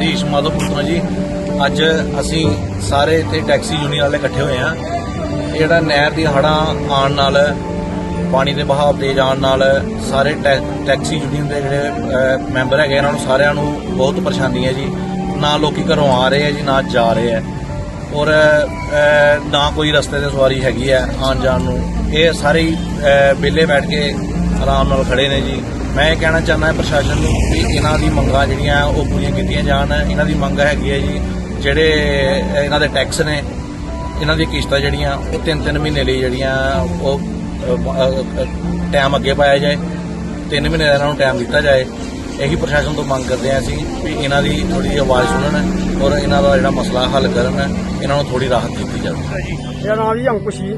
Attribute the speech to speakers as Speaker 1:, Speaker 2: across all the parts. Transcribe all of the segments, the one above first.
Speaker 1: ਜੀ, ਅੱਜ ਅਸੀਂ ਸਾਰੇ ਇੱਥੇ ਟੈਕਸੀ ਯੂਨੀਅਨ ਵਾਲੇ ਇਕੱਠੇ ਹੋਏ ਆ ਜਿਹੜਾ ਨਹਿਰ ਦੀ ਹੜ੍ਹਾਂ ਆਉਣ ਨਾਲ, ਪਾਣੀ ਦੇ ਬਹਾਵ ਤੇਜ਼ ਆਉਣ ਨਾਲ ਸਾਰੇ ਟੈ- ਟੈਕਸੀ ਯੂਨੀਅਨ ਦੇ ਜਿਹੜੇ ਮੈਂਬਰ ਹੈਗੇ ਇਹਨਾਂ ਨੂੰ ਸਾਰਿਆਂ ਨੂੰ ਬਹੁਤ ਪਰੇਸ਼ਾਨੀ ਹੈ ਜੀ। ਨਾ ਲੋਕੀ ਘਰੋਂ ਆ ਰਹੇ ਆ ਜੀ, ਨਾ ਜਾ ਰਹੇ ਆ ਔਰ ਨਾ ਕੋਈ ਰਸਤੇ ਤੇ ਸਵਾਰੀ ਹੈਗੀ ਹੈ ਆਉਣ ਜਾਣ ਨੂੰ। ਇਹ ਸਾਰੇ ਹੀ ਵਿਹਲੇ ਬੈਠ ਕੇ ਆਰਾਮ ਨਾਲ ਖੜੇ ਨੇ ਜੀ। ਮੈਂ ਇਹ ਕਹਿਣਾ ਚਾਹੁੰਦਾ ਪ੍ਰਸ਼ਾਸਨ ਨੂੰ ਕਿ ਇਹਨਾਂ ਦੀ ਮੰਗਾਂ ਜਿਹੜੀਆਂ ਉਹ ਪੂਰੀਆਂ ਕੀਤੀਆਂ ਜਾਣ। ਇਹਨਾਂ ਦੀ ਮੰਗ ਹੈਗੀ ਹੈ ਜੀ, ਜਿਹੜੇ ਇਹਨਾਂ ਦੇ ਟੈਕਸ ਨੇ, ਇਹਨਾਂ ਦੀ ਕਿਸ਼ਤਾਂ ਜਿਹੜੀਆਂ, ਉਹ ਤਿੰਨ ਤਿੰਨ ਮਹੀਨੇ ਲਈ ਜਿਹੜੀਆਂ, ਉਹ ਟਾਈਮ ਅੱਗੇ ਪਾਇਆ ਜਾਏ। ਤਿੰਨ ਮਹੀਨੇ ਦਾ ਇਹਨਾਂ ਨੂੰ ਟਾਈਮ ਦਿੱਤਾ ਜਾਏ। ਇਹੀ ਪ੍ਰਸ਼ਾਸਨ ਤੋਂ ਮੰਗ ਕਰਦੇ ਹਾਂ ਅਸੀਂ ਵੀ ਇਹਨਾਂ ਦੀ ਥੋੜੀ ਜਿਹੀ ਆਵਾਜ਼ ਸੁਣਨ ਔਰ ਇਹਨਾਂ ਦਾ ਜਿਹੜਾ ਮਸਲਾ ਹੱਲ ਕਰਨ। ਇਹਨਾਂ ਨੂੰ ਥੋੜੀ ਰਾਹਤ ਦਿੱਤੀ ਜਾਵੇ।
Speaker 2: ਮੇਰਾ ਨਾਮ ਜੀ ਅੰਕੁਸ਼ ਜੀ।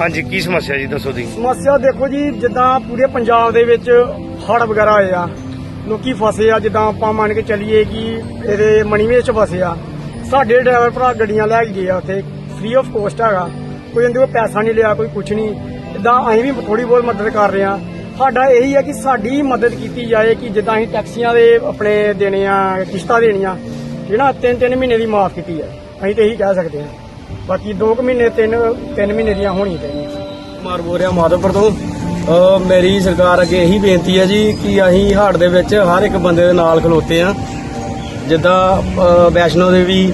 Speaker 3: ਹਾਂਜੀ, ਕੀ ਸਮੱਸਿਆ ਜੀ ਦੱਸੋ ਜੀ
Speaker 2: ਸਮੱਸਿਆ ਦੇਖੋ ਜੀ, ਜਿੱਦਾਂ ਪੂਰੇ ਪੰਜਾਬ ਦੇ ਵਿੱਚ ਹੜ੍ਹ ਵਗੈਰਾ ਹੋਏ ਆ, ਲੋਕੀ ਫਸੇ ਆ, ਜਿੱਦਾਂ ਆਪਾਂ ਮੰਨ ਕੇ ਚੱਲੀਏ ਕਿ ਇਹਦੇ ਮਣੀਵੇਸ਼ ਚ ਫਸੇ ਆ। ਸਾਡੇ ਡਰਾਈਵਰ ਭਰਾ ਗੱਡੀਆਂ ਲੈ ਕੇ ਗਏ ਆ ਉੱਥੇ ਫ੍ਰੀ ਆਫ ਕੋਸਟ ਹੈਗਾ। ਕੋਈ ਇਹਦੇ ਕੋਲ ਪੈਸਾ ਨਹੀਂ ਲਿਆ, ਕੋਈ ਕੁਝ ਨਹੀਂ। ਇਦਾਂ ਅਸੀਂ ਵੀ ਥੋੜੀ ਬਹੁਤ ਮਦਦ ਕਰ ਰਹੇ ਆ। ਸਾਡਾ ਇਹੀ ਹੈ ਕਿ ਸਾਡੀ ਮਦਦ ਕੀਤੀ ਜਾਏ ਕਿ ਜਿੱਦਾਂ ਅਸੀਂ ਟੈਕਸੀਆਂ ਦੇ ਆਪਣੇ ਦੇਣੇ ਆ, ਕਿਸ਼ਤਾਂ ਦੇਣੀਆਂ, ਜਿਹੜਾ ਤਿੰਨ ਤਿੰਨ ਮਹੀਨੇ ਦੀ ਮਾਫ ਕੀਤੀ ਹੈ ਅਸੀਂ ਤੇ ਇਹੀ ਕਹਿ ਸਕਦੇ ਹਾਂ ਬਾਕੀ 2 ਮਹੀਨੇ, ਤਿੰਨ ਤਿੰਨ ਮਹੀਨੇ ਦੀਆਂ ਹੋਣੀ ਚਾਹੀਦੀਆਂ।
Speaker 4: ਕੁਮਾਰ ਬੋਲ ਰਿਹਾ ਮਾਧੋਪੁਰ ਤੋਂ। ਅਹ ਮੇਰੀ ਸਰਕਾਰ ਅੱਗੇ ਇਹੀ ਬੇਨਤੀ ਹੈ ਜੀ ਕਿ ਅਸੀਂ ਹਾੜ ਦੇ ਵਿੱਚ ਹਰ ਇੱਕ ਬੰਦੇ ਦੇ ਨਾਲ ਖਲੋਤੇ ਆ ਜਿੱਦਾਂ, ਅਹ ਵੈਸ਼ਨੋ ਦੇਵੀ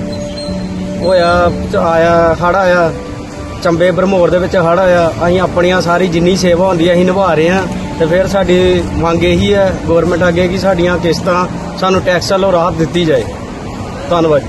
Speaker 4: ਹੋਇਆ, ਚ- ਆਇਆ ਹੜ ਆਇਆ, ਚੰਬੇ ਬਰਮੋਰ ਦੇ ਵਿੱਚ ਹੜ ਆਇਆ, ਅਸੀਂ ਆਪਣੀਆਂ ਸਾਰੀ ਜਿੰਨੀ ਸੇਵਾ ਹੁੰਦੀ ਹੈ, ਅਸੀਂ ਨਿਭਾ ਰਹੇ ਆ ਤੇ ਫਿਰ ਸਾਡੀ ਮੰਗ ਇਹੀ ਹੈ ਗਵਰਨਮੈਂਟ ਅੱਗੇ ਕਿ ਸਾਡੀਆਂ ਕਿਸ਼ਤਾਂ ਸਾਨੂੰ ਟੈਕਸ ਵੱਲੋਂ ਰਾਹਤ ਦਿੱਤੀ ਜਾਏ। ਧੰਨਵਾਦ।